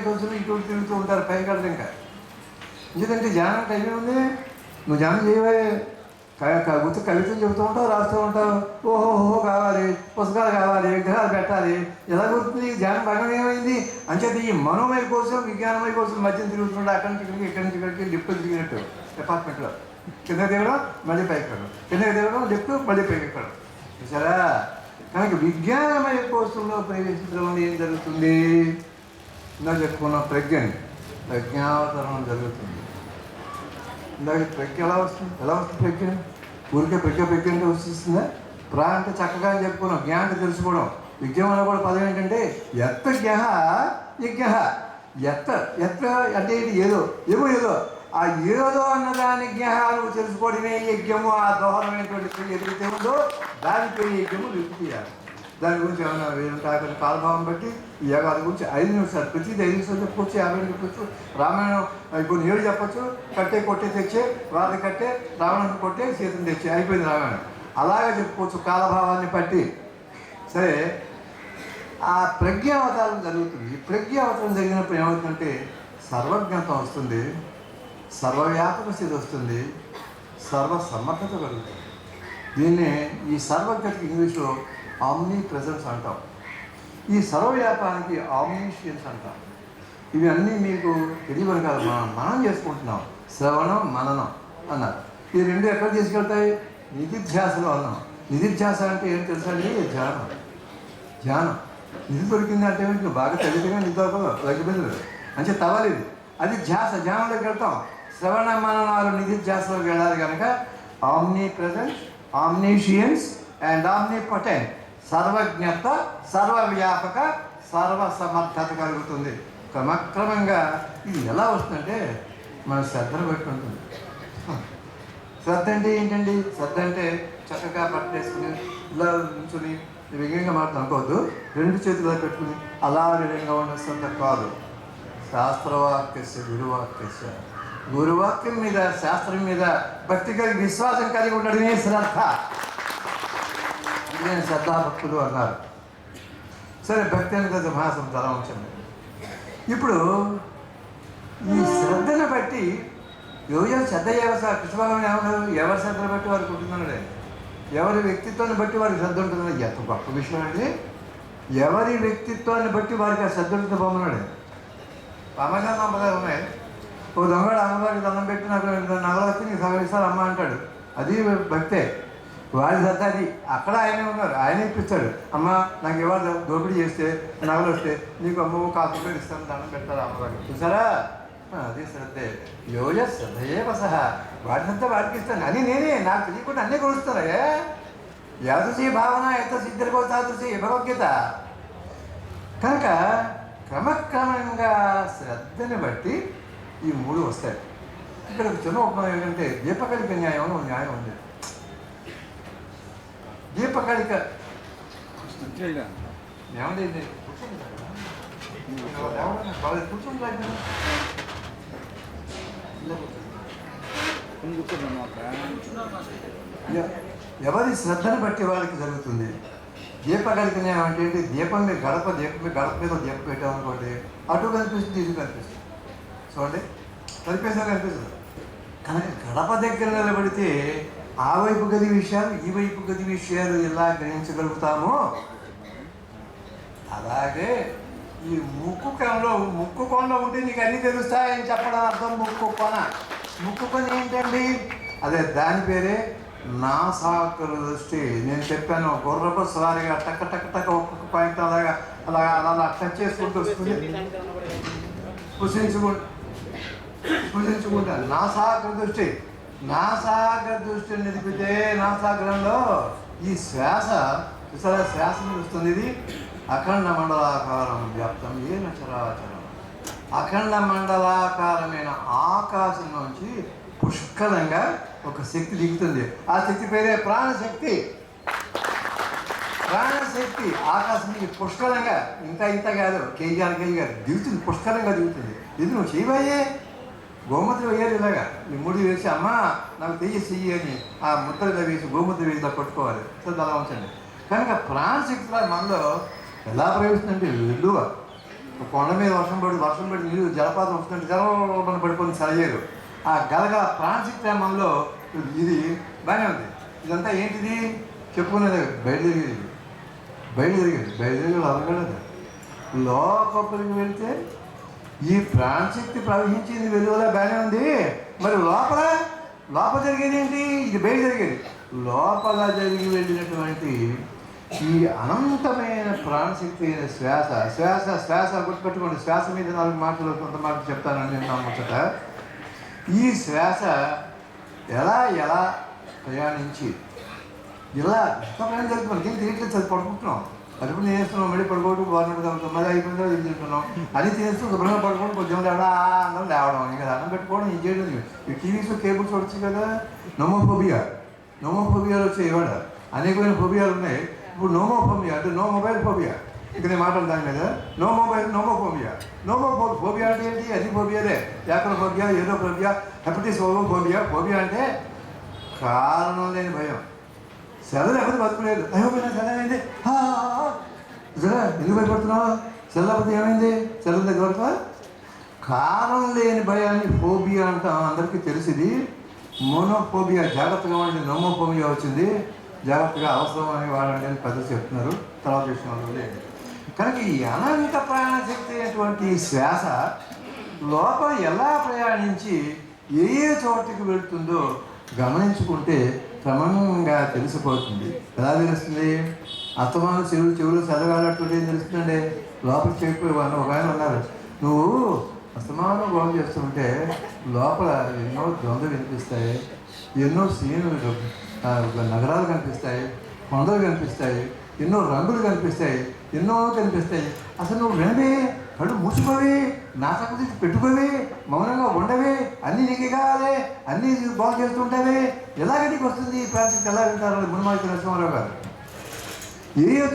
కోసం ఇటు తిరుగుతూ ఉంటారు పైకి వెళ్ళదు ఇంకా. ఎందుకంటే ధ్యానం టైం ఉంది. నువ్వు ధ్యానం చేయవే. గుర్తు కవితలు చెబుతూ ఉంటావు రాస్తూ ఉంటావు. ఓహో కావాలి. పుస్తకాలు కావాలి విగ్రహాలు పెట్టాలి. ఎలా గుర్తుంది? ధ్యానం భగం ఏమైంది? అంచేది ఈ మనోమయ కోసం విజ్ఞానమయ కోసం మధ్యన తిరుగుతుంటే అక్కడి నుంచి ఇక్కడికి ఇక్కడి నుంచి ఇక్కడికి లిఫ్ట్ తిరిగినట్టు. అపార్ట్మెంట్లో కింద దిగడం మళ్ళీ పైకి ఎక్కడం కిందకి దిగడం లిఫ్ట్ మళ్ళీ పైకి ఎక్కడం చూసారా? కనుక విజ్ఞానమయ కోసంలో ప్రవేశించడం ఏం జరుగుతుంది? ఇందాక చెప్పుకున్న ప్రజ్ఞని ప్రజ్ఞావతరణం జరుగుతుంది. ఇందాక ప్రజ్ఞ ఎలా వస్తుంది? ఎలా వస్తుంది ప్రజ్ఞ? ఊరికే ప్రజ్ఞ ప్రజ్ఞ అంటే వస్తుందా ప్రా అంటే చక్కగా అని చెప్పుకున్నాం. జ్ఞా అంటే తెలుసుకోవడం. విజ్ఞం అనే కూడా పదం ఏంటంటే ఎత్త జ్ఞ యజ్ఞ ఎత్త ఎత్త అంటే ఇది ఏదో ఏమో ఏదో. ఆ ఏదో అన్నదాని జ్ఞ తెలుసుకోవడమే యజ్ఞము. ఆ దోహరమైనటువంటి ఎదుగుతే ఉందో దానిపై యజ్ఞము విడిపియాలి దాని గురించి ఏమైనా వేరు తాకని కాలభావం బట్టి ఈ యోగాల గురించి ఐదు నిమిషాలు ప్రతిది ఐదు నిమిషాలు చెప్పుకోవచ్చు యాభై చెప్పొచ్చు. రామాయణం ఇప్పుడు ఏడు చెప్పొచ్చు. కట్టే కొట్టే తెచ్చే రాత్రి కట్టే రావణం కొట్టే సీతను తెచ్చే అయిపోయింది రామాయణం. అలాగే చెప్పుకోవచ్చు కాలభావాన్ని బట్టి. సరే ఆ ప్రజ్ఞావతారం జరుగుతుంది. ఈ ప్రజ్ఞావతారం జరిగినప్పుడు ఏమవుతుందంటే సర్వజ్ఞతం వస్తుంది సర్వవ్యాపక స్థితి వస్తుంది సర్వసమర్థత కలుగుతుంది దీన్నే ఈ సర్వజ్ఞతకి ఇంగ్లీష్లో ఆమ్నీ ప్రెజెన్స్ అంటాం. ఈ సర్వవ్యాపారానికి ఆమ్నిషియన్స్ అంటాం. ఇవి అన్నీ మీకు తెలియవని కాదు మనం మనం చేసుకుంటున్నాం. శ్రవణం మననం అన్నారు. ఇది రెండు ఎక్కడ తీసుకెళ్తాయి? నిధిధ్యాసలో అన్నాం. నిధిధ్యాస అంటే ఏం తెలుసా అండి? ధ్యానం. ధ్యానం. నిధి దొరికింది అంటే నువ్వు బాగా తెలియదుగా నిధి దొరకదు. తగ్గిపోయింది అంటే తవ్వలేదు. అది ధ్యాస. ధ్యానంలోకి వెళ్తాం. శ్రవణ మననాలు నిధిధ్యాసలోకి వెళ్ళాలి కనుక omnipresence omniscience and omnipotent సర్వజ్ఞత సర్వవ్యాపక సర్వసమర్థత కలుగుతుంది. క్రమక్రమంగా ఇది ఎలా వస్తుందంటే మన శ్రద్ధను బట్టి ఉంటుంది. శ్రద్ధ అంటే ఏంటండి? శ్రద్ధ అంటే చక్కగా పట్టేసుకుని ఇలా నుంచుని విధంగా మాట అనుకోవద్దు. రెండు చేతులు పెట్టుకుని అలా విధంగా ఉన్న శ్రద్ధ కాదు. శాస్త్రవాక్యస్య గురువాక్యస్య. గురువాక్యం మీద శాస్త్రం మీద భక్తి కలిగి విశ్వాసం కలిగి ఉండడమే శ్రద్ధ. ఇదే శ్రద్ధాభక్తులు అన్నారు. సరే భక్తి అని కదా తల ఉంచండి ఇప్పుడు ఈ శ్రద్ధను బట్టి యోజన శ్రద్ధ ఎవరు కృష్ణభావం ఏమన్నారు ఎవరి శ్రద్ధను బట్టి వారికి ఉంటుందన్నాడే ఎవరి వ్యక్తిత్వాన్ని బట్టి వారికి శ్రద్ధ ఉంటుందని ఎంత గొప్ప విషయం అండి. ఎవరి వ్యక్తిత్వాన్ని బట్టి వారికి ఆ శ్రద్ధ ఉంటుంది బొమ్మనాడు అమ్మగారు అమ్మగారు ఉన్నాయి. ఓ దొంగడు అమ్మగారికి దండం పెట్టి నాకు నగలు వచ్చి నీకు సగలిస్తారు అమ్మ అంటాడు. అది భక్తే. వాడి శ్రద్ధ అది అక్కడ ఆయనే ఉన్నారు. ఆయన ఇప్పిస్తాడు. అమ్మ నాకు ఇవాళ దోపిడీ చేస్తే నగలు వస్తే నీకు అమ్మ కాసు రూపాయలు ఇస్తాను దండం పెడతారు అమ్మగారు. చూసారా? అది శ్రద్ధే. యోజ శ్రద్ధయే సహా వాడి శ్రద్ధ వాడికి ఇస్తాను. అని నేనే నాకు తెలియకుండా అన్నీ కొడుస్తారా యాదృశీ భావన ఎంత సిద్ధిరకో తాదృశీ భగవద్గీత? కనుక క్రమక్రమంగా శ్రద్ధని బట్టి ఈ మూడు వస్తాయి. ఇక్కడ చిన్న ఉపమానం ఏంటంటే దీపకళిక న్యాయం అని న్యాయం ఉంది. కూర్చోండి. ఎ- ఎవరి శ్రద్ధను బట్టి వాళ్ళకి జరుగుతుంది దీపగలిక న్యాయం అంటే? దీపం మీద గడప దీపం మీద గడప మీద దీపం పెట్టామనుకోండి అటు కనిపిస్తుంది ఇటు కనిపిస్తుంది చూడండి కనిపిస్తా కనిపిస్తుంది కానీ గడప దగ్గర నిలబడితే ఆ వైపు గది విషయాలు ఈ వైపు గది విషయాలు ఎలా గ్రహించగలుగుతామో అలాగే ఈ ముక్కు కొనలో ముక్కు కొండ ఉంటే నీకు అన్నీ తెలుస్తాయని చెప్పడం అర్థం ముక్కు కొన ముక్కు కొన ఏంటండి? అదే దాని పేరే నా నాసాకర దృష్టి. నేను చెప్పాను గుర్రపు సారిగా టక్ టక్ టక్ ఒక్కొక్క పాయింట్ అలాగా అలాగా అలా అలా టచ్ చేసుకుంటూ వస్తుంది. స్పృశించుకుంటూ నా నాసాగ్ర దృష్టి. నాసాగ్ర దృష్టి నిలిపితే నాసాగ్రంలో ఈ శ్వాస విశాల శ్వాస నిలుస్తుంది. ఇది అఖండ మండలాకారం వ్యాప్తం. ఏ నచరాచరం అఖండ మండలాకారమైన ఆకాశం నుంచి పుష్కలంగా ఒక శక్తి దిగుతుంది. ఆ శక్తి పేరే ప్రాణశక్తి. ప్రాణశక్తి ఆకాశానికి పుష్కలంగా ఇంత ఇంత కాదు కేజీఆర్ కేజీ గారు దిగుతుంది పుష్కలంగా దిగుతుంది. ఇది నువ్వు చేయబోయే గోముద్ర వేయాలి ఇలాగా? ఈ ముడి వేసి అమ్మ నాకు తెయ్యి చెయ్యి అని ఆ ముద్ర ఇలా వేసి గోముద్ర వేసి ఇలా పట్టుకోవాలి సో అలా ఉంచండి. కనుక ప్రాణశక్తి మనలో ఎలా ప్రవేశిందంటే వెలువ. కొండ మీద వర్షం పడి వర్షం పడి నీళ్ళు జలపాతం వస్తుంటే జలపాతం పడిపోయింది సరిచేయరు ఆ గలగల ప్రాణశక్తి మనలో ఇది బాగానే ఉంది. ఇదంతా ఏంటిది? చెప్పుకునేది బయట తిరిగేది బయట తిరిగేది బయట అలగలేదు లోపలికి వెళ్తే ఈ ప్రాణశక్తి ప్రవహించింది వెలువల బాగానే ఉంది. మరి లోపల లోపల జరిగేది ఏంటి? ఇది బయట జరిగేది. లోపల జరిగి వెళ్ళినటువంటి ఈ అనంతమైన ప్రాణశక్తి అయిన శ్వాస శ్వాస శ్వాస గుర్తుపెట్టుకోండి. శ్వాస మీద నాలుగు మాటలు కొంత మాట చెప్తానని నేను నమ్మచ్చట ఈ శ్వాస ఎలా ఎలా ప్రయాణించి ఇలా ఎంత ప్రయాణం జరుగుతుంది మనకి ఏం తెలియట్లేదు పడుకుంటున్నాం. అది కూడా మళ్ళీ పడుకోవడం బాగున్నట్టు తగ్గుతాం మళ్ళీ అయిపోయిన ఏం చేస్తున్నాం? అది చేస్తూ శుభ్రంగా పడుకోవడం కొంచెం లేవడం అన్నం లేవడం. ఇంకా అన్నం పెట్టుకోవడం ఏం చేయడం ఈ టీవీస్లో కేబుల్స్ వచ్చి కదా నోమోఫోబియా. నోమోఫోబియాలు వచ్చాయి ఇవాడ అనేకమైన ఫోబియాలు ఉన్నాయి. ఇప్పుడు నోమోఫోబియా అంటే నో మొబైల్ ఫోబియా. ఇక నేను మాట్లాడు దాని మీద no mobile nomophobia. Nomophobia అంటే ఏంటి? అది ఫోబియాలే. వ్యాకరణ ఫోబియా ఏదో ఫోబియా హెపటిస్ ఓవో ఫోబియా. ఫోబియా అంటే కారణం లేని భయం. సెల లేకపోతే బతుకులేదు అయ్యో పోయినా సెల ఏమైంది ఎందుకు భయపడుతున్నావా? సెల లేకపోతే ఏమైంది? సెల దగ్గర కారణం లేని భయాన్ని ఫోబియా అంటాం. అందరికీ తెలిసింది. మోనోఫోబియా జాగ్రత్తగా ఉండి నోమోఫోబియా వచ్చింది. జాగ్రత్తగా అవసరం అని వాడండి అని పెద్దలు చెప్తున్నారు. తర్వాత విషయంలో లేదు. కనుక ఈ అనంత ప్రాణశక్తి అయినటువంటి ఈ శ్వాస లోపల ఎలా ప్రయాణించి ఏ ఏ చోటికి వెళ్తుందో గమనించుకుంటే క్రమంగా తెలిసిపోతుంది. ఎలా తెలుస్తుంది? అస్తమానం చెవులు చెవులు చదవాలట్టు తెలుస్తుందండి లోపల చెప్పి వాళ్ళు ఒక ఆయన ఉన్నారు. నువ్వు అస్తమానం గోల్ చేస్తుంటే లోపల ఎన్నో ద్వంద్వ వినిపిస్తాయి. ఎన్నో సీనులు నగరాలు కనిపిస్తాయి. కొండలు కనిపిస్తాయి. ఎన్నో రంగులు కనిపిస్తాయి. ఎన్నో కనిపిస్తాయి. అసలు నువ్వు వినవే కళ్ళు మూసుకోవే నా సంగతి పెట్టుకోవే మౌనంగా ఉండవే అన్ని నీకు కావాలి అన్ని బాగు చేస్తుంటావే. ఎలాగ నీకు వస్తుంది ఈ ఎలా వింటారు మునిమాటి నరసింహారావు గారు. ఏ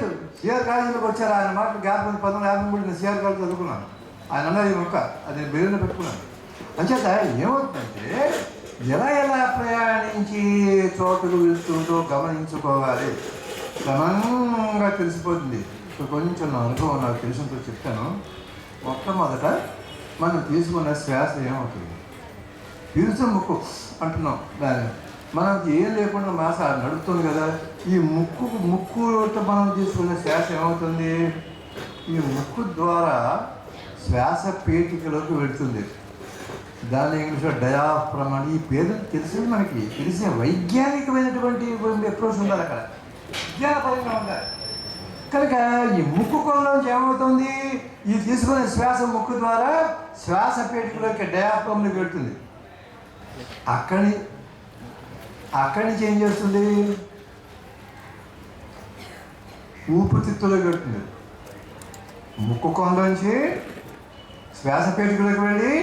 సిఆర్ కాలేజీలోకి వచ్చారు? ఆయన మాట జ్ఞాపకం పంతొమ్మిది యాభై మూడు నేను సిఆర్ కాలేజ్ చదువుకున్నాను. ఆయన అన్నది ఒక్క అది నేను పెట్టుకున్నాను. అంచేత ఏమవుతుందంటే ఎలా ఎలా ప్రయాణించి చోటుకు వెళ్తుందో గమనించుకోవాలి. క్రమంగా తెలిసిపోతుంది. ఇప్పుడు కొంచెం నా అనుభవం నాకు తెలిసినంత చెప్తాను. మొట్టమొదట మనం తీసుకున్న శ్వాస ఏమవుతుంది? పీల్చు ముక్కు అంటున్నాం. దాన్ని మనకి ఏం లేకుండా మాస నడుస్తుంది కదా ఈ ముక్కు ముక్కుతో మనం తీసుకునే శ్వాస ఏమవుతుంది? ఈ ముక్కు ద్వారా శ్వాస పేటికలోకి వెళుతుంది. దాని ఇంగ్లీష్లో డయాఫ్రమ్. అని ఈ పేరు తెలిసింది మనకి తెలిసిన వైజ్ఞానికమైనటువంటి అప్రోచ్ ఉండాలి అక్కడ. విజ్ఞానపరంగా ఉండాలి. కనుక ఈ ముక్కు కొనలోంచి ఏమవుతుంది? ఇది తీసుకునే శ్వాస ముక్కు ద్వారా శ్వాస పేటికలోకి డయాఫ్రమ్లోకి పెడుతుంది. అక్కడి అక్కడి నుంచి ఏం చేస్తుంది? ఊపిరితిత్తులోకి పెడుతుంది. ముక్కు కొంలోంచి శ్వాసపేటికలోకి వెళ్ళి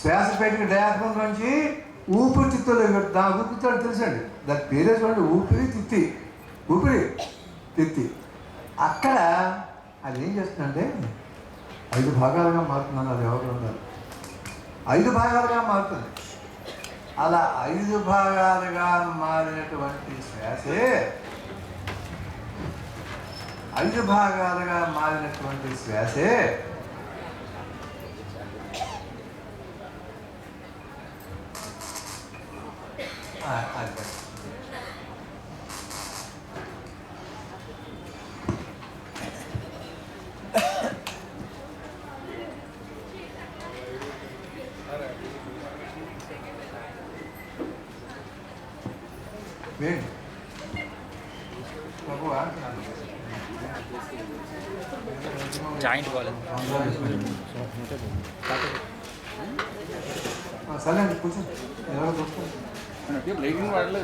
శ్వాసపేటిక డయాఫ్రమ్ నుంచి ఊపిరితిత్తులోకి వెళ్తుంది దాని ఊపిరితిత్తు తెలుసండి? దాని పేరే చూడండి. ఊపిరి తిత్తి ఊపిరి తిత్తి అక్కడ అది ఏం చేస్తుందంటే ఐదు భాగాలుగా మారుతుందని అది ఎవరు ఉండాలి ఐదు భాగాలుగా మారుతుంది. అలా ఐదు భాగాలుగా మారినటువంటి శ్వాసే ఐదు భాగాలుగా మారినటువంటి శ్వాసే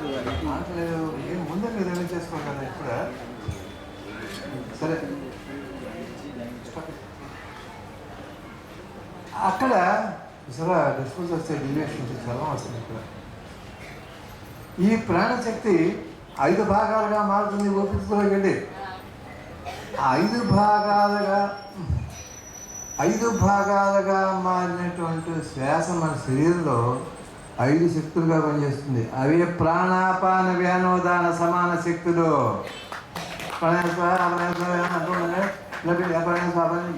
లైటింగ్ వాడలేదు ముందే మీరు ఏమైనా చేసుకోవాలి కదా ఇప్పుడు సరే అక్కడ చాలా డిస్పోజ్ వస్తే డీవియేషన్ చాలా చలం వస్తుంది ఇక్కడ ఈ ప్రాణశక్తి ఐదు భాగాలుగా మారుతుంది ఊపిరితిత్తులోకి ఐదు భాగాలుగా ఐదు భాగాలుగా మారినటువంటి శ్వాస మన శరీరంలో ఐదు శక్తులుగా పనిచేస్తుంది అవి ప్రాణాపాన వ్యానోదాన సమాన శక్తులు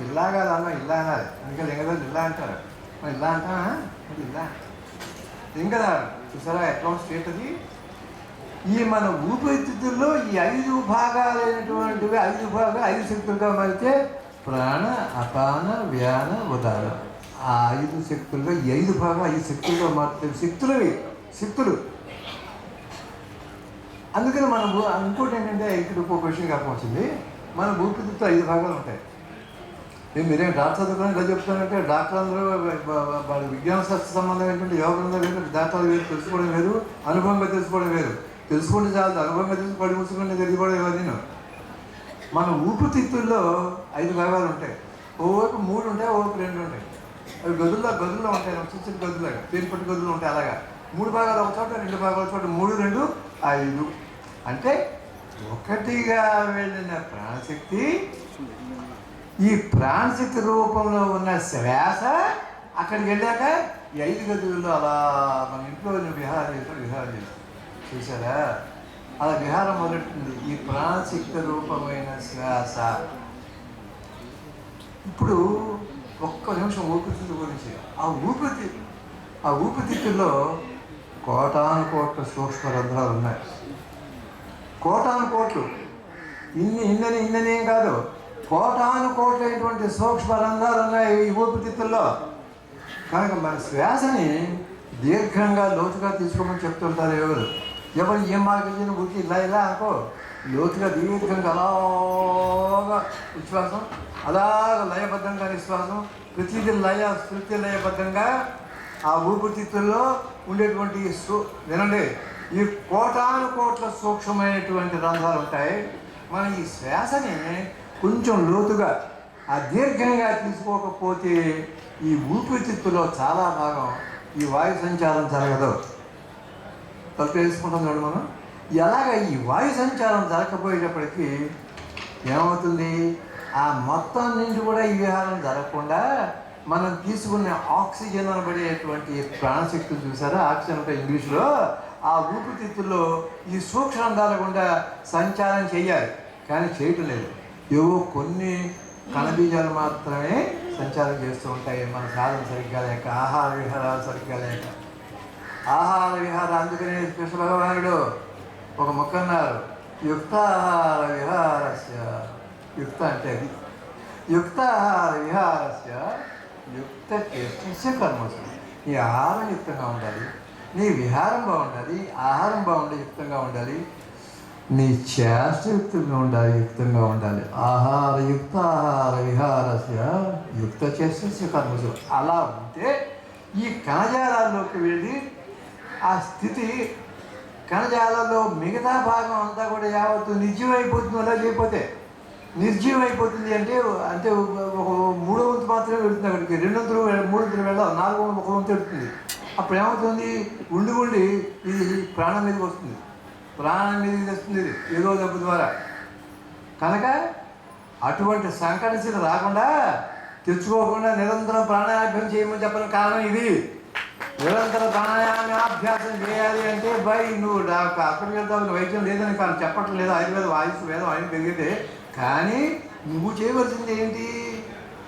ఇలా కాదు అమ్మ ఇలా అనాలి ఇంకా లింగదారు ఇలా అంటారు మరి ఇలా అంటావా మరి ఇలా లింగదారు చూసారా ఎట్లా స్టేట్ అది ఈ మన ఊపిరితిత్తుల్లో ఈ ఐదు భాగాలైనటువంటివి ఐదు భాగాలు ఐదు శక్తులుగా మారితే ప్రాణ అపాన వ్యాన ఉదాహరణ ఆ ఐదు శక్తులుగా ఈ ఐదు భాగం ఐదు శక్తులుగా మారుతాయి శక్తులు శక్తులు. అందుకని మనం ఇంకోటి ఏంటంటే ఇక్కడ ఇంకో క్వశ్చన్ కాకపోతుంది మన ఊపిరితిత్తులు ఐదు భాగాలు ఉంటాయి. నేను మీరేం డాక్టర్ చదువుకోవడం ఇలా చెప్తానంటే డాక్టర్ అందరూ వాళ్ళ విజ్ఞాన శాస్త్ర సంబంధం ఏంటంటే యోగంలో ఏంటంటే డాక్టర్లు వేరు తెలుసుకోవడం వేరు అనుభవంగా తెలుసుకోవడం వేరు. తెలుసుకుంటే చాలు అనుభవంగా తెలుసు పడి ముసుకుంటే తెలియకూడదు నేను. మన ఊపిరితిత్తుల్లో ఐదు భాగాలు ఉంటాయి. ఓవైపు మూడు ఉంటాయి ఓవైపు రెండు ఉంటాయి. అవి గదుల్లో గదుల్లో ఉంటాయి చిన్న చిన్న గదుల్లో పేరు పట్టు గదులు ఉంటాయి అలాగా. మూడు భాగాలు ఒక చోట రెండు భాగాలు చోట మూడు రెండు ఐదు. అంటే ఒకటిగా వెళ్ళిన ప్రాణశక్తి ఈ ప్రాణశక్తి రూపంలో ఉన్న శ్వాస అక్కడికి వెళ్ళాక ఈ ఐదు గదుల్లో అలా మన ఇంట్లో విహారం చేస్తాం విహారం చేస్తాం చూసారా అలా విహారం మొదలెట్టింది. ఈ ప్రాణశక్తి రూపమైన శ్వాస. ఇప్పుడు ఒక్క నిమిషం ఊపిరితిత్తు గురించి ఆ ఊపిరి ఆ ఊపిరితిత్తుల్లో కోటాను కోట్ల సూక్ష్మ రంధ్రాలు ఉన్నాయి. కోటాను కోట్లు ఇన్ని ఇన్నని ఇన్నని ఏం కాదు. కోటాను కోట్లైనటువంటి సూక్ష్మ రంధ్రాలు ఉన్నాయి ఈ ఊపిరితిత్తుల్లో కనుక మన శ్వాసని దీర్ఘంగా లోతుగా తీసుకోమని చెప్తుంటారు ఎవరు? ఎవరు ఏం మార్గం ఊరికి ఇలా ఇలా అనుకో లోతుగా దీర్ఘంగా అలాగా విశ్వాసం అలాగ లయబద్ధంగా నిశ్వాసం ప్రతిదీ లయ శృతి లయబద్ధంగా ఆ ఊపిరితిత్తుల్లో ఉండేటువంటి వినండి. ఈ కోటాను కోట్ల సూక్ష్మమైనటువంటి రంధ్రాలు ఉంటాయి. మన ఈ శ్వాసని కొంచెం లోతుగా ఆ దీర్ఘంగా తీసుకోకపోతే ఈ ఊపిరితిత్తులో చాలా భాగం ఈ వాయు సంచారం జరగదు. తలుపు వేసుకుంటాం చూడండి మనం. ఎలాగ ఈ వాయు సంచారం జరగకపోయేటప్పటికీ ఏమవుతుంది? ఆ మొత్తం నుంచి కూడా ఈ విహారం జరగకుండా మనం తీసుకునే ఆక్సిజన్ అనబడేటువంటి ప్రాణశక్తులు చూసారా ఆక్సిజన్ అంటే ఇంగ్లీష్లో. ఆ ఊపిరితిత్తుల్లో ఈ సూక్ష్మంధాల గుండా సంచారం చేయాలి. కానీ చేయటం లేదు. ఏవో కొన్ని కణబీజాలు మాత్రమే సంచారం చేస్తూ ఉంటాయి. మన సాధన సరిగ్గా లేక ఆహార విహారాలు సరిగ్గా లేక. ఆహార విహార అందుకనే కృష్ణ భగవానుడు ఒక మొక్క అన్నారు. యుక్తాహార విహారస్య. యుక్త అంటే అది యుక్తాహార విహారస్య యుక్త చేష్ట కర్మసు నీ ఆహారం యుక్తంగా ఉండాలి. నీ విహారం బాగుండాలి. ఆహారం బాగుండే యుక్తంగా ఉండాలి. నీ చేష్ట యుక్తంగా ఉండాలి యుక్తంగా ఉండాలి. ఆహార యుక్త ఆహార విహారస్య యుక్త చేష్ట కర్మసు అలా ఉంటే ఈ కణజాలాల్లోకి వెళ్ళి ఆ స్థితి కణజాలలో మిగతా భాగం అంతా కూడా యావత్తు నిర్జీవైపోతుంది అలా చేయకపోతే నిర్జీవమైపోతుంది అంటే అంటే ఒక మూడో వంతు మాత్రమే వెళుతుంది అక్కడికి. రెండు వంతులు మూడు వంతులు వెళ్ళాలి నాలుగు వంతు ఒక వంతు వెళుతుంది. అప్పుడు ఏమవుతుంది? ఉండి ఉండి ఇది ప్రాణం మీదకి వస్తుంది. ప్రాణం మీదకి వస్తుంది ఇది ఏదో దెబ్బ ద్వారా. కనుక అటువంటి సంకటశీల రాకుండా తెచ్చుకోకుండా నిరంతరం ప్రాణాయాభ్యం చేయమని చెప్పిన కారణం ఇది. నిరంతర ప్రాణాయామాభ్యాసం చేయాలి అంటే బై నువ్వు డాక్టర్ అక్కడికి వెళ్తావు వైద్యం లేదని కానీ చెప్పట్లేదు. ఆయుర్వేదం ఆయుష్ వేదం ఆయన పెరిగితే కానీ నువ్వు చేయవలసింది ఏంటి?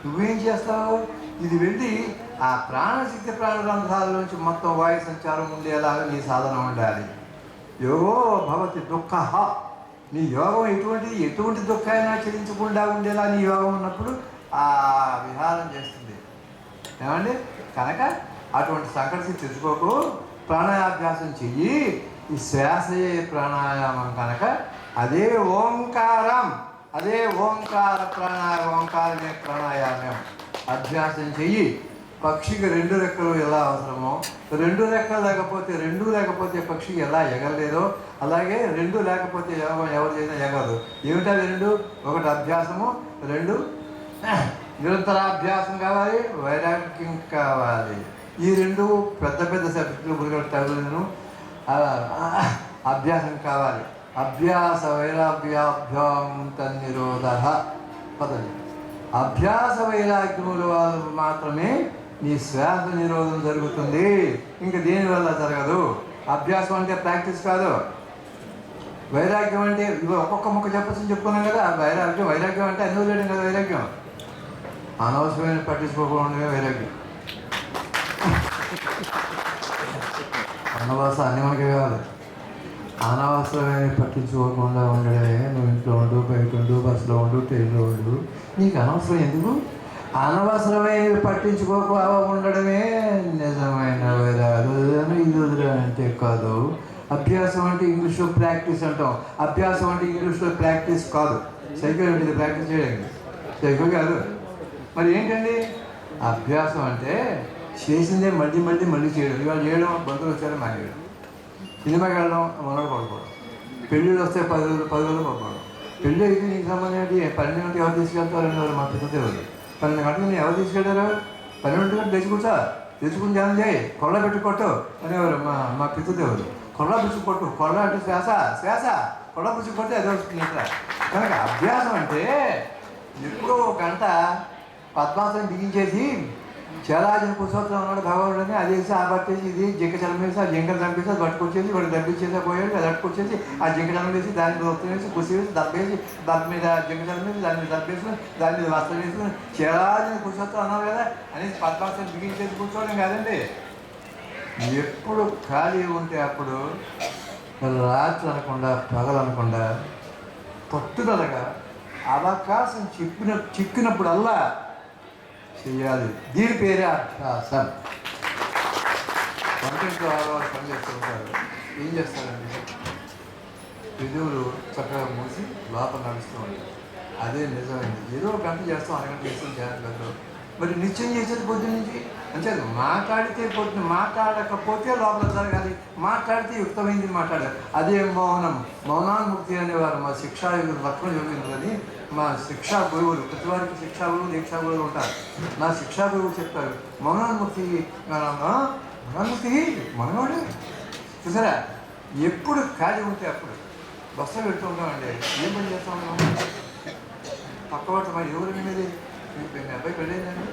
నువ్వేం చేస్తావు? ఇది వెళ్ళి ఆ ప్రాణశక్తి ప్రాణరంధ్రాల మొత్తం వాయు సంచారం ఉండేలాగా నీ సాధన ఉండాలి. యోగో భవతి దుఃఖ. నీ యోగం ఎటువంటి ఎటువంటి దుఃఖమైనా చెల్లించకుండా ఉండేలా నీ యోగం ఉన్నప్పుడు ఆ విహారం చేస్తుంది. ఏమండి? కనుక అటువంటి సంకటసి తెచ్చుకోకు. ప్రాణాయాభ్యాసం చెయ్యి. ఈ శ్వాసయే ప్రాణాయామం కనుక. అదే ఓంకారం. అదే ఓంకార ప్రాణాయ ఓంకారమే ప్రాణాయామం. అభ్యాసం చెయ్యి. పక్షికి రెండు రెక్కలు ఎలా అవసరమో రెండు రెక్కలు లేకపోతే రెండు లేకపోతే పక్షి ఎలా ఎగరలేదో అలాగే రెండు లేకపోతే యోగం ఎవరు చేసినా ఎగరదు. ఏమిటా రెండు? ఒకటి అభ్యాసము రెండు నిరంతరాభ్యాసం కావాలి వైరాగ్యం కావాలి. ఈ రెండు పెద్ద పెద్ద సబ్జెక్టులు గురిగట్టు తగులను. అభ్యాసం కావాలి. అభ్యాస వైరాగ్యాభ్యాం తన్నిరోధ పదవి అభ్యాస వైరాగ్యముల వల్ల మాత్రమే నీ శ్వాస నిరోధం జరుగుతుంది. ఇంకా దేనివల్ల జరగదు? అభ్యాసం అంటే ప్రాక్టీస్ కాదు. వైరాగ్యం అంటే ఇవి ఒక్కొక్క ముక్క చెప్పచ్చు చెప్పుకున్నాం కదా వైరాగ్యం వైరాగ్యం అంటే అన్ని వదిలేయడం కదా వైరాగ్యం. అనవసరమైన పట్టించుకోకుండా వైరాగ్యం. అనవసర అన్ని మనకి కావాలి. అనవసరమైన పట్టించుకోకుండా ఉండడమే. నువ్వు ఇంట్లో ఉండు బయట ఉండు బస్సులో ఉండు ట్రైన్లో ఉండు. నీకు అనవసరం ఎందుకు? అనవసరమైన పట్టించుకోక ఉండడమే నిజమైన వేదాలు ఇది వదిలే అంటే కాదు. అభ్యాసం అంటే ఇంగ్లీష్లో ప్రాక్టీస్ అంటాం. అభ్యాసం అంటే ఇంగ్లీష్లో ప్రాక్టీస్ కాదు. సైకిల్ అంటే ప్రాక్టీస్ చేయడానికి సైకిల్ కాదు. మరి ఏంటండి? అభ్యాసం అంటే చేసిందే మళ్ళీ మళ్ళీ మళ్ళీ చేయడం. ఇవాళ చేయడం బంధువులు వచ్చారో? మానేయడం. సినిమాకి వెళ్ళడం మనోడు పడుకోవడం. పెళ్ళిళ్ళు వస్తే పది రోజులు పది రోజులు పడుకోవడం. పెళ్ళి అయితే నీకు సంబంధించి పన్నెండు గంటలు ఎవరు తీసుకెళ్తారు? అనేవారు మా పెద్ద తెలియదు. పన్నెండు గంటలు నేను ఎవరు తీసుకెళ్ళారు పన్నెండు గంటలు తెచ్చుకుంటా తెచ్చుకుని ధ్యానం చేయి. కొల్ల పెట్టి కొట్టు. అనేవారు మా మా పితృదేవుడు కొల్ల పుచ్చి కొట్టు. కొల్ల అంటే శ్వాస శ్వాస. కొల్ల పుచ్చి కొట్టి అదే వస్తుంది కనుక అభ్యాసం అంటే ఎప్పుడో గంట పద్మాసనం బిగించేసి చలాజన పురుషోత్తం ఉన్నాడు భగవానుడని అది వేసి ఆ పట్టేసి ఇది జింక చలం ఆ జింకను చంపేసి అది పట్టుకొచ్చేసి వాడు దబ్బిచ్చేసి పోయాడు అది పట్టుకొచ్చేసి ఆ జింక చలమేసి దాని మీద వస్త్రం వేసి కుసి వేసి దబ్బేసి దాని మీద జింక చలమేసి దాని మీద దబ్బేసుకుని దాని మీద వస్త్రం వేసుకుని చలాజన పురుషోత్తం అన్నావు కదా అనేసి పద్మాసనం బిగించేసి కూర్చోవడం కాదండి. ఎప్పుడు ఖాళీ ఉంటే అప్పుడు రాత్రి అనకుండా పగలనకుండా పట్టుదలగా అవకాశం చిక్కిన చిక్కినప్పుడల్లా చేయాలి దీని పేరే అభ్యాసం వంటింట్లో ఆడవాళ్ళు పని చేస్తుంటారు ఏం చేస్తారండి విధువులు చక్కగా మూసి లోపల నడుస్తూ ఉంటారు. అదే నిజమైంది. ఏదో ఒక గంట చేస్తాం అరగంట చేస్తాం జాగ్రత్తలో మరి నిత్యం చేసేది పొద్దు నుంచి? అంటే మాట్లాడితే పొద్దు మాట్లాడకపోతే లోపల జరగాలి. మాట్లాడితే యుక్తమైంది మాట్లాడాలి. అదే మౌనం. మౌనాన్ముక్తి అనేవారు మా శిక్షాయుగులు లక్ష్మణ యోగిందని మా శిక్షా గురువులు ప్రతి వారికి శిక్షా గురువు దీక్షా గురువులు ఉంటారు. నా శిక్షా గురువు చెప్పారు మనోన్ముఖి మనోన్ముఖి మౌనాన్ముక్తి మనవాడే. చూసారా? ఎప్పుడు ఖాళీ ఉంటే అప్పుడు బస్సులో పెడుతూ ఉంటామండి. ఏం పని చేస్తాం పక్క వాటి మరి ఎవరు మీద మీ అబ్బాయి పెళ్ళైందండి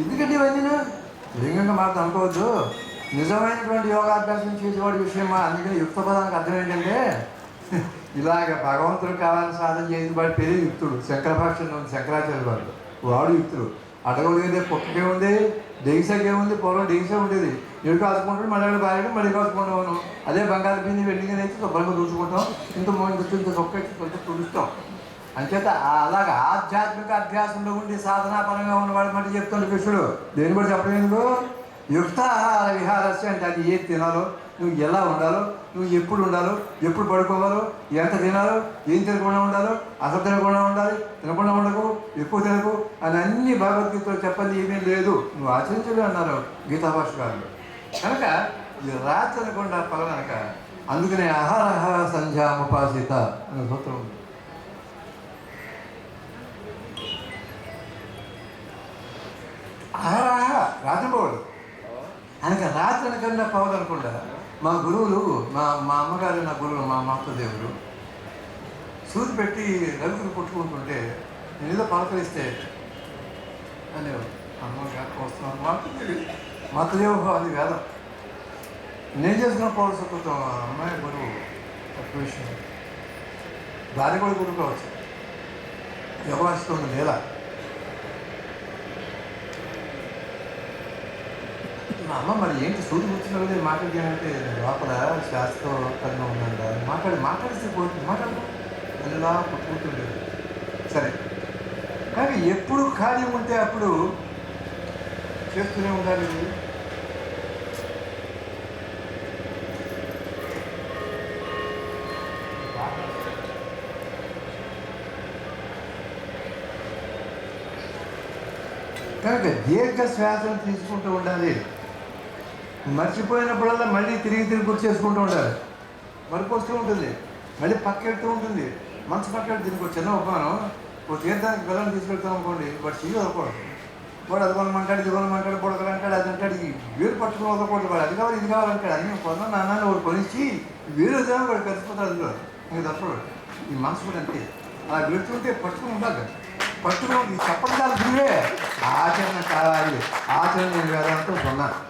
ఎందుకంటే ఇవన్నీ లింగంగా మాకు అనుకోవద్దు. నిజమైనటువంటి యోగాభ్యాసం చేసేవాడి విషయం అందుకని యుక్త పదానికి అర్థం ఏంటంటే ఇలాగ భగవంతుడు కావాలని సాధన చేసిన వాడి పేరే యుక్తుడు. శంకర ఉంది శంకరాచార్య వాడు. వాడు యుక్తుడు. అడగలిగితే పొక్కకే ఉంది డెగిసకే ఉంది పూర్వం డెగిసే ఉండేది. ఎడు కాసుకుంటాడు మళ్ళీ బాగాడు మళ్ళీ కాసుకుంటాను అదే బంగారు పిండి వెండిగా అయితే శుభ్రంగా దూచుకుంటాం ఇంత మో- ఇంత చొక్క కొంచెం తుడుస్తాం. అంచేత అలాగ ఆధ్యాత్మిక అభ్యాసంలో ఉండి సాధనాపరంగా ఉన్నవాడు మళ్ళీ చెప్తాడు కృష్ణుడు. దేని కూడా చెప్పడం ఎందుకు యుక్తాహార విహారస్య అంటే అది ఏది తినాలో నువ్వు ఎలా ఉండాలో నువ్వు ఎప్పుడు ఉండాలో ఎప్పుడు పడుకోవాలో ఎంత తినాలో ఏం తినకుండా ఉండాలో అసలు తినకుండా ఉండాలి తినకుండా ఉండకు ఎక్కువ తినకు అని అన్ని భగవద్గీతలో చెప్పండి ఏమీ లేదు. నువ్వు ఆచరించలే అన్నారు గీతా గారు. కనుక ఈ రాత్రి అనకుండా పగలనక అందుకనే ఆహార సంధ్యాముపాసిత అనే సూత్రం ఉంది. ఆహార రాత్రిపోడు ఆయనకి రాత్రి అనకుండా పవన్ మా గురువులు మా మా అమ్మగారు నా గురువులు మా మాతృదేవుడు సూది పెట్టి రవికులు కొట్టుకుంటుంటే నేను ఏదో పలకరిస్తే అని అమ్మగారు వస్తున్నాను మాతృదేవి మాతృదేవ అది వేదం నేను చేసుకున్న పౌరసత్వం అమ్మాయి గురువు తక్కువ విషయం. భార్య కూడా గురువు కావచ్చు. వ్యవహరిస్తుంది నేల. మా అమ్మ మరి ఏంటి సూర్యుడు కూర్చున్నాడు కదా మాట్లాడితే లోపల శాస్త్రకరంగా ఉన్నాడు మాట్లాడి మాట్లాడితే పోతుంది మాట్లాడు. ఎలా పుట్టుకుంటుండేది సరే. కానీ ఎప్పుడు ఖాళీ ఉంటే అప్పుడు చేస్తూనే ఉండాలి. కనుక దీర్ఘ శ్వాసను తీసుకుంటూ ఉండాలి. మర్చిపోయినప్పుడల్లా మళ్ళీ తిరిగి తిరిగి గుర్తు చేసుకుంటూ ఉండాలి మరుపు వస్తూ ఉంటుంది. మళ్ళీ పక్కెడుతూ ఉంటుంది. మనసు పక్కెడు దీనికి ఒక చిన్న ఉపమానం. ఒక తీర్థానికి పిల్లల్ని తీసుకెళ్తాం అనుకోండి వాడు చెయ్యి వదలకూడదు వాడు అది కొనమంటాడు ఇది కొనమంటాడు పొడకలు అంటాడు అది అంటాడు ఈ వేరు పట్టుకుని వదలకూడదు వాడు అది కావాలి ఇది కావాలంటాడు అన్ని కొన్నా నాన్న వాడు కొనిచ్చి వేరు వదిలేమో వాడు కలిసిపోతాడు అందులో. ఇంకా తప్పడు ఈ మనసు కూడా అంతే. అలా వెళుతుంటే పట్టుకుని ఉండాలి. పట్టుకుని ఈ కాదు గురువే. ఆచరణ కావాలి. ఆచరణ నేను వేదాంతో కొన్నాను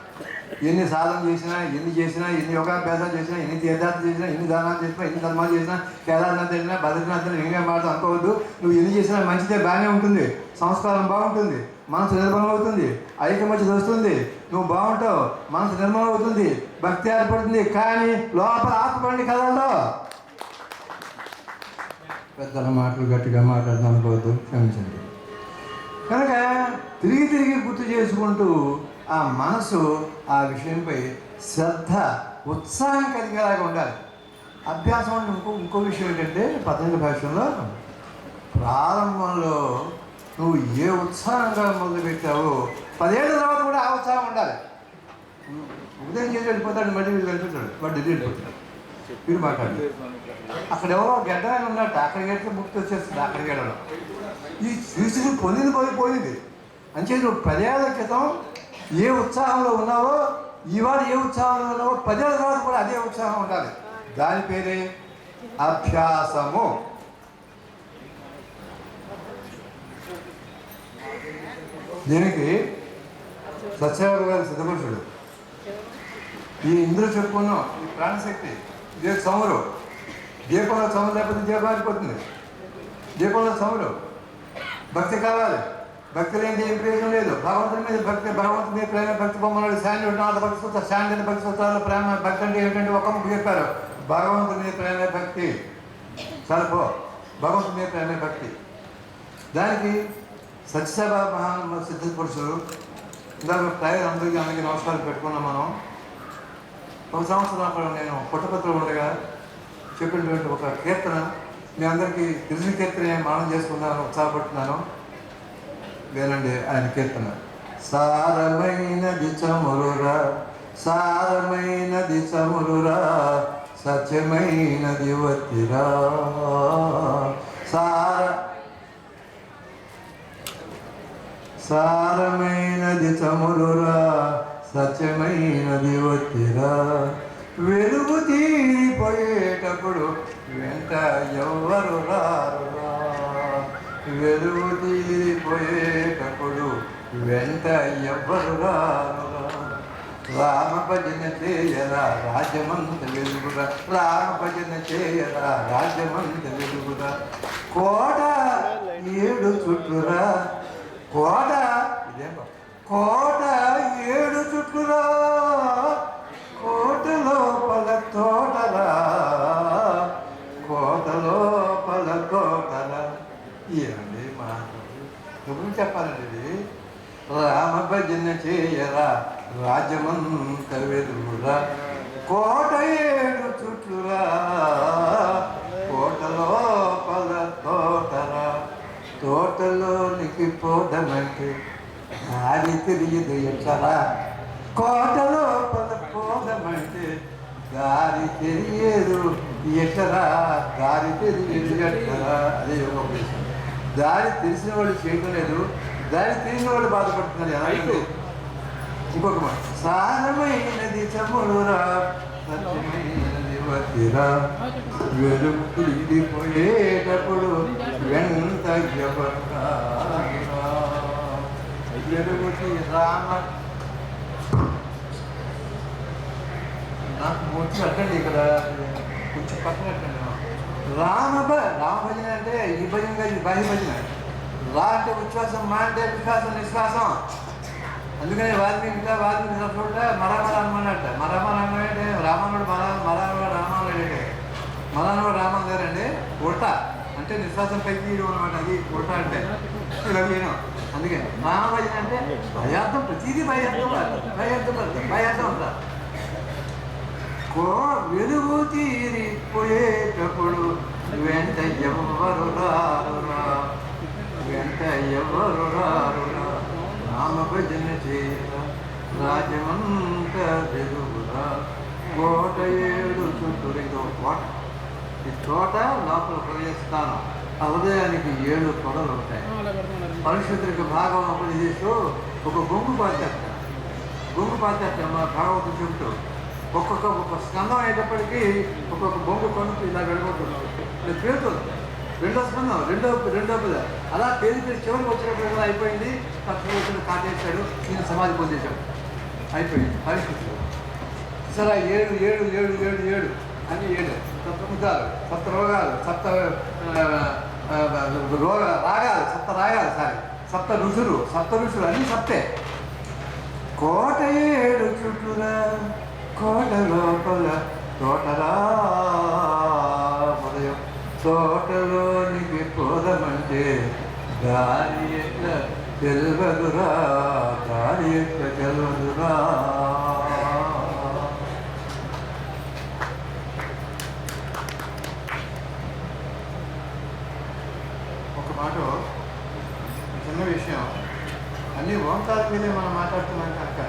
ఎన్ని సాధన చేసినా ఎన్ని చేసినా ఎన్ని యోగాభ్యాసాలు చేసినా ఎన్ని తీర్థాలు చేసినా ఎన్ని దానాలు చేసినా ఎన్ని ధర్మాలు చేసినా కేదార్నాథ్ వెళ్ళినా బద్రీనాథ్ వెళ్ళినా మాట అనుకోవద్దు. నువ్వు ఎన్ని చేసినా మంచిదే బాగానే ఉంటుంది. సంస్కారం బాగుంటుంది. మనసు నిర్మలం అవుతుంది ఐకమత్యం వస్తుంది నువ్వు బాగుంటావు. మనసు నిర్మలం అవుతుంది భక్తి ఏర్పడుతుంది. కానీ లోపల ఆత్మపడి కదల్లో పెద్దల మాటలు గట్టిగా మాట్లాడదాం అనుకోవద్దు. క్షమించండి. కనుక తిరిగి తిరిగి గుర్తు చేసుకుంటూ ఆ మనసు ఆ విషయంపై శ్రద్ధ ఉత్సాహం కలిగేలాగా ఉండాలి. అభ్యాసం అంటే ఇంకో ఇంకో విషయం ఏంటంటే పతంజలి భాషలో ప్రారంభంలో నువ్వు ఏ ఉత్సాహంగా మొదలుపెట్టావో పదేళ్ళ తర్వాత కూడా ఆ ఉత్సాహం ఉండాలి. ఉదయం చేసి వెళ్ళిపోతాడు మళ్ళీ వీళ్ళు వెళ్ళిపోతాడు. వాడు ఢిల్లీ వెళ్ళిపోతాడు. వీడు మాట్లాడు అక్కడ ఎవరో గడ్డ ఆయన ఉన్నట్టు అక్కడికి వెళ్తే ముక్తి వచ్చేస్తుంది అక్కడికి వెళ్ళడం. ఈ చూసి పొందింది పోయి పోయింది. అంటే నువ్వు పదేళ్ళ క్రితం ఏ ఉత్సాహంలో ఉన్నావో ఇవాళ ఏ ఉత్సాహంలో ఉన్నావో పదేళ్ళ తర్వాత కూడా అదే ఉత్సాహం ఉండాలి. దాని పేరే అభ్యాసము. దీనికి సత్యవారు గారి సిద్ధపురుషుడు. ఈ ఇంద్రుడు చెప్పుకున్నాం ఈ ప్రాణశక్తి ఇదే చమురు. దీపంలో చమురు లేకపోతే దీపం అయిపోతుంది దీపంలో చమురు. భక్తి కావాలి. భక్తి లేని ఏం ప్రయోజనం లేదు. భగవంతుని మీద భక్తి భగవంతుని మీద ప్రేమ భక్తి బొమ్మలు శాంతి నాలుగు భక్తి సూత్ర శాంతి భక్తి సూత్రాలు ప్రేమ భక్తి అంటే ఏంటంటే ఒక ముగ్గు చెప్పారు. భగవంతుని మీద ప్రేమ భక్తి. సరిపో భగవంతుని మీద ప్రేమ భక్తి. దానికి సత్యసేవ మహాన్ సిద్ధ పురుషులు. ఇందాక ప్రైవేట్ అందరికీ అందరికీ నమస్కారం పెట్టుకున్నాం మనం. ఒక సంవత్సరం అక్కడ నేను పుట్టపత్రం ఉండగా చెప్పినటువంటి ఒక కీర్తన. మీ అందరికీ తెలిసిన కీర్తనే మానం చేసుకుందామని ఉత్సాహపడుతున్నాను. వినండి ఆయన కీర్తన. సారమైనది చమురురా సారమైనది చమురురా సత్యమైనది వత్తిరా. సార సారమైనది చమురురా సత్యమైనది వత్తిరా. వెలుగు తీరిపోయేటప్పుడు వెంట ఎవ్వరు రారురా. వెలుగు తీరిపోయేటప్పుడు వెంట ఎవ్వరు రారురా రామ భజన చేయరా రాజమంత వెలుగురా రామ భజన చేయరా రాజమంత వెలుగురా కోట ఏడు చుట్టురా కోట ఇదేం కోట ఏడు చుట్టురా కోట లోపల తోటరా కోట లోపల తోట ఏమండి మా ఎప్పుడు చెప్పాలండి. రామ భజన చేయరా రాజమంత వెలుగురా కోట ఏడు చుట్టురా కోటలో పద తోటరా తోటలోనికి పోదమంటే దారి తెలియదు ఎట్లరా? కోటలో పద పోదమంటే దారి తెలియదు ఎట్లరా? దారి తెలియదు ఎట్లరా? అదే ఒక విషయం దారి తెలిసిన వాళ్ళు చేయడం లేదు. దారి తెలిసిన వాళ్ళు బాధపడుతున్నారు. ఎలాగంటే ఇంకొక మాట. సారమైనది చమురురా సత్యమైనది వతిరా వెలుగు ఇడిపోయేటప్పుడు వెంట రామ. నాకు వచ్చి అట్టండి ఇక్కడ. కొంచెం పక్కన అట్టండి రామ భ- రామ భజన అంటే ఈ భజన కాదు, ఇది బాహ్య భజన. రా అంటే ఉచ్ఛ్వాసం మా అంటే విశ్వాసం నిశ్వాసం. అందుకని వాల్మీకి ఇంకా వాల్మీకి చదువుకుంటే మరామర అన్నమాట మరామర అంటే రామానుడు మరా మరానుడు రామానుడు అంటే మరానుడు రామం గారండి? ఉట అంటే నిశ్వాసం పైకి అనమాట అది ఉట అంటే. ఇలా అందుకని అందుకే రామభజన అంటే భయార్థం ప్రతిదీ భయార్థం భయార్థం భయార్థం ఉంటా కో వెలుగు తీరిపోయేటప్పుడు వెంట ఎవరు రారురా వెంట ఎవరు రారురా రామ భజన చేయరా రాజమంత వెలుగురా. కోట ఏడు చుట్టూ ఇదో కోట. ఈ తోట లోపల ప్రవేశిస్తాను. ఆ హృదయానికి ఏడు పొడలు ఉంటాయి. పరిశుద్ధికి భాగం ఉపదేశిస్తూ ఒక గొంగు పాత్ర గొంగు పాత్ర మా భాగవతం చెబుతూ ఒక్కొక్క ఒక్కొక్క స్కందం అయ్యేటప్పటికీ ఒక్కొక్క బొంగు కొనుక్కు ఇలా వెళ్ళిపోతుంది ఇది పేరుతుంది రెండో స్కందం రెండో రెండో పిల్ల అలా పేరు పేరు చివరికి వచ్చినప్పుడు కూడా అయిపోయింది. పక్కన వచ్చిన కాటేశాడు. నేను సమాధి పొందేశాడు. అయిపోయింది. పరిస్థితులు సరే ఏడు ఏడు ఏడు ఏడు ఏడు అని ఏడు. సప్త ముద్దాలు సప్త రోగాలు సప్త రోగ రాగాలు సప్త రాగాలు సారీ. సప్త ఋషులు సప్త ఋషులు అన్నీ సప్తే. కోట ఏడు చుట్టూరా. కోట లోపల తోటరా ఉదయం. తోటలోనికి పోదమంటే దారి ఎట్లా తెలియదురా దారి ఎట్లా తెలియదురా ఒక మాట చిన్న విషయం అన్ని ఓంకాల మీదే మనం మాట్లాడుతున్నాం కనుక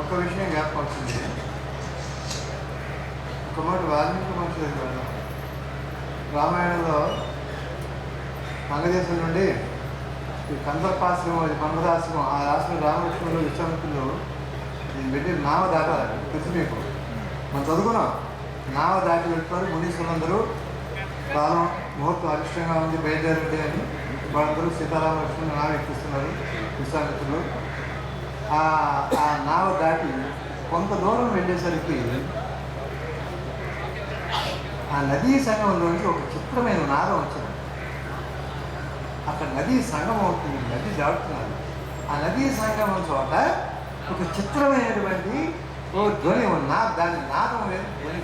ఒక విషయం జ్ఞాపకం వచ్చింది ఒక మాట వాల్మీకి మనుషులు వెళ్ళాను రామాయణంలో మంగదేశం నుండి ఈ కందర్పాశ్రమం అది మంగదాశ్రమం ఆ రాష్ట్రం రామలక్ష్మణులు విశ్వామిత్రులు నేను వెళ్ళి నావ దాటాలి తెలుసు మీకు. మనం చదువుకున్నాం. నావ దాటి వెళ్తున్నారు మునీశ్వరులందరూ. కాలం ముహూర్తం అరిష్టంగా ఉంది బయలుదేరండి అని వాళ్ళందరూ సీతారామ లక్ష్మణ్ నావ ఎక్కిస్తున్నారు విశ్వామిత్రులు. ఆ నావ దాటి కొంత దూరం వెళ్ళేసరికి ఆ నదీ సంగమంలోంచి ఒక చిత్రమైన నాదం వచ్చింది. నదీ సంగమం అవుతుంది నది దాటుతున్నారు ఆ నదీ సంగమం చోట ఒక చిత్రమైనటువంటి ఓ ధ్వని ఉన్న దాని నాదం లేదు ధ్వని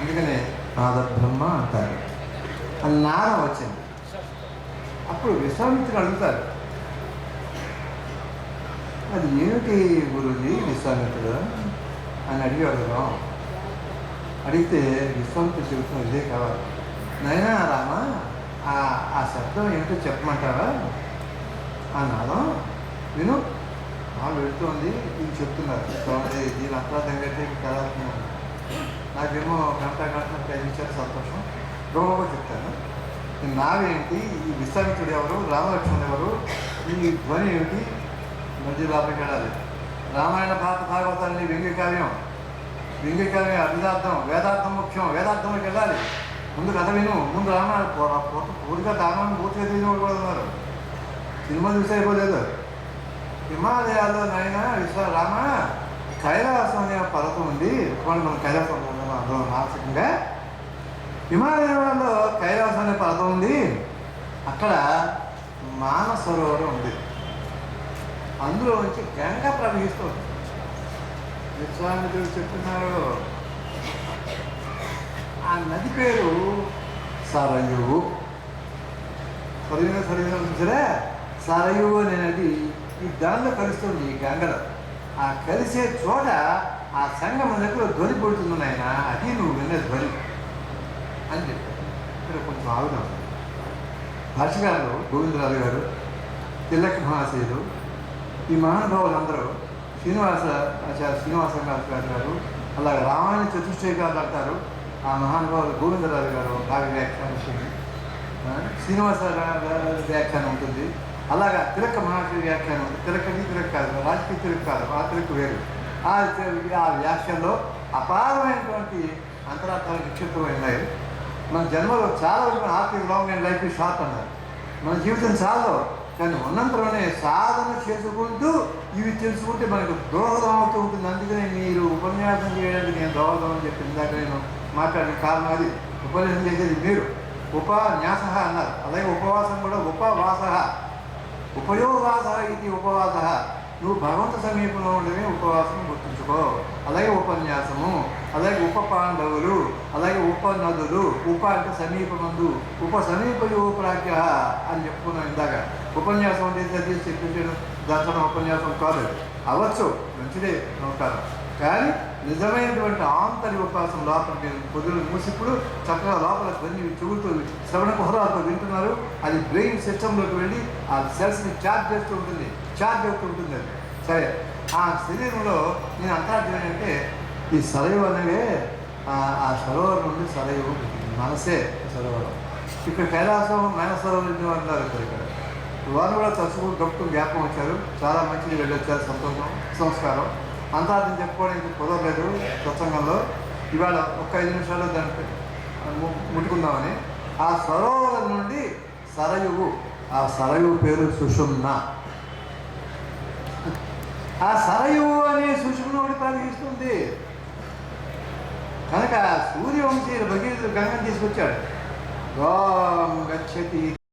అందుకనే నాద బ్రహ్మ అంటారు. ఆ నాదం వచ్చింది. అప్పుడు విశ్వామిత్రుడు అడుగుతారు అది ఏమిటి గురుజీ విశ్వామిత్రుడు? అని అడిగాడు అడిగితే విశ్వామిత్రుడు చెబుతున్నా ఇదే కావాలి నైనా రామా ఆ శబ్దం ఏమిటో చెప్పమంటారా ఆ నాదం విను. ఆ వెళుతుంది. ఇది చెప్తున్నారు. స్వామి దీని అర్థం కంటే కదా నాకేమో గంట గంట ఐదు సంతోషం. గొప్ప చెప్తాను. నావేంటి ఈ విశ్వామిత్రుడు ఎవరు? రామలక్ష్మణుడు ఎవరు? ఈ ధ్వని ఏమిటి? మధ్య లోపలికి వెళ్ళాలి. రామాయణ భారత భాగవతాన్ని వ్యంగ్య కావ్యం వ్యంగ్య కావ్యం అభిదార్థం వేదార్థం ముఖ్యం. వేదార్థంలోకి వెళ్ళాలి. ముందు కథ విను. ముందు రామాయణ పూర్తిగా దానం పూర్తిగా తెలియని వాళ్ళు కూడా ఉన్నారు. సినిమా చూసి అయిపోలేదు. హిమాలయాల్లో నాయన విశ్వ రామ కైలాసం అనే పర్వతం ఉంది. వాళ్ళు మనం కైలాసం ఉన్నాం మానసికంగా హిమాలయాల్లో కైలాసం అనే పర్వతం ఉంది. అక్కడ మానసరోవరం ఉంది. అందులో నుంచి గంగ ప్రవహిస్తుంది విశ్వామిత్రుడు చెప్తున్నారు. ఆ నది పేరు సరయు సరైన సరైన చూసారా సరయు అనే నది ఈ దానిలో కలుస్తుంది ఈ గంగలో. ఆ కలిసే చోట ఆ సంగమ దగ్గర ధ్వని పడుతుంది నాయన. అది నువ్వు వినే ధ్వని అని చెప్పారు. ఇక్కడ కొంచెం ఆగుదాం. భాషగారు గోవిందరాజు గారు తిలక్ మహాశయులు ఈ మహానుభావులందరూ శ్రీనివాస ఆచార్య శ్రీనివాస గారు గారు అలాగే రామాయణ చతుష్టయ గారు అంటారు. ఆ మహానుభావులు గోవిందరాజు గారు బాగా వ్యాఖ్యానం ఉంటుంది శ్రీనివాసరావు శ్రీనివాస వ్యాఖ్యానం ఉంటుంది. అలాగా తిలక మహాశయ వ్యాఖ్యానం ఉంటుంది. తిలకది తిలక కాదు రాజకీయ తిలక కాదు ఆ తిలక వేరు. ఆ ఆ వ్యాఖ్యలో అపారమైనటువంటి అంతరార్థాలు నిక్షిప్తమై ఉన్నాయి. మన జన్మలో చాలా వరకు ఆర్థిక లాంగ్ అండ్ లైఫ్ షార్ట్ అన్నారు. మన జీవితం చాలు కానీ ఉన్నంతలోనే సాధన చేసుకుంటూ ఇవి తెలుసుకుంటే మనకు దోహదం అవుతూ ఉంటుంది. అందుకనే మీరు ఉపన్యాసం చేయడానికి నేను దోహదం అని చెప్పి ఇందాక నేను మాట్లాడిన కారణం అది. ఉపన్యాసం చేసేది మీరు. ఉపన్యాస అన్నారు. అలాగే ఉపవాసం కూడా ఉపవాస. ఉపయోగాస ఇది ఉపవాస. నువ్వు భగవంత సమీపంలో ఉండమే ఉపవాసం గుర్తుంచుకో. అలాగే ఉపన్యాసము. అలాగే ఉప పాండవులు అలాగే ఉప నదులు ఉప అంటే సమీపమందు. ఉప సమీపయో ప్రాజ్ఞ అని చెప్పుకున్నాం ఇందాక. ఉపన్యాసం అంటే చదివి చెప్పించడం దర్శనం ఉపన్యాసం కాదు అవ్వచ్చు. మంచిదే. నమస్కారం. కానీ నిజమైనటువంటి ఆంతరి ఉపవాసం లోపల నేను పొద్దులు మూసిప్పుడు చక్కగా లోపల కొన్ని చెబుతూ శ్రవణ కుహరాలతో వింటున్నారు. అది బ్రెయిన్ సిస్టంలోకి వెళ్ళి ఆ సెల్స్ని ఛార్జ్ చేస్తూ ఉంటుంది. ఛార్జ్ అవుతూ ఉంటుంది అది. సరే ఆ శరీరంలో నేను అంతరార్థం ఏంటంటే ఈ సరయు అనేవే ఆ- సరోవరం నుండి సరయు మనసే సరోవరం. ఇక్కడ కైలాసం మైన సరోవరం అన్నారు ఇక్కడ. ఇక్కడ వారు కూడా తసుకు గొప్ప జ్ఞాపకం వచ్చారు. చాలా మంచిది వెళ్ళొచ్చారు. సంతోషం సంస్కారం. అంతరార్థం చెప్పుకోవడానికి కుదరలేదు సత్సంగంలో ఇవాళ ఒక్క ఐదు నిమిషాలు దానికి ముట్టుకుందామని. ఆ సరోవరం నుండి సరయువు. ఆ సరయువు పేరు సుషుమ్న. ఆ సరయువు అనే సుషుమ్న ఒకటి ప్రవహిస్తుంది. కనుక సూర్యవంశీ భగీరథుడు గంగం తీసుకొచ్చాడు. గోం గచ్చతి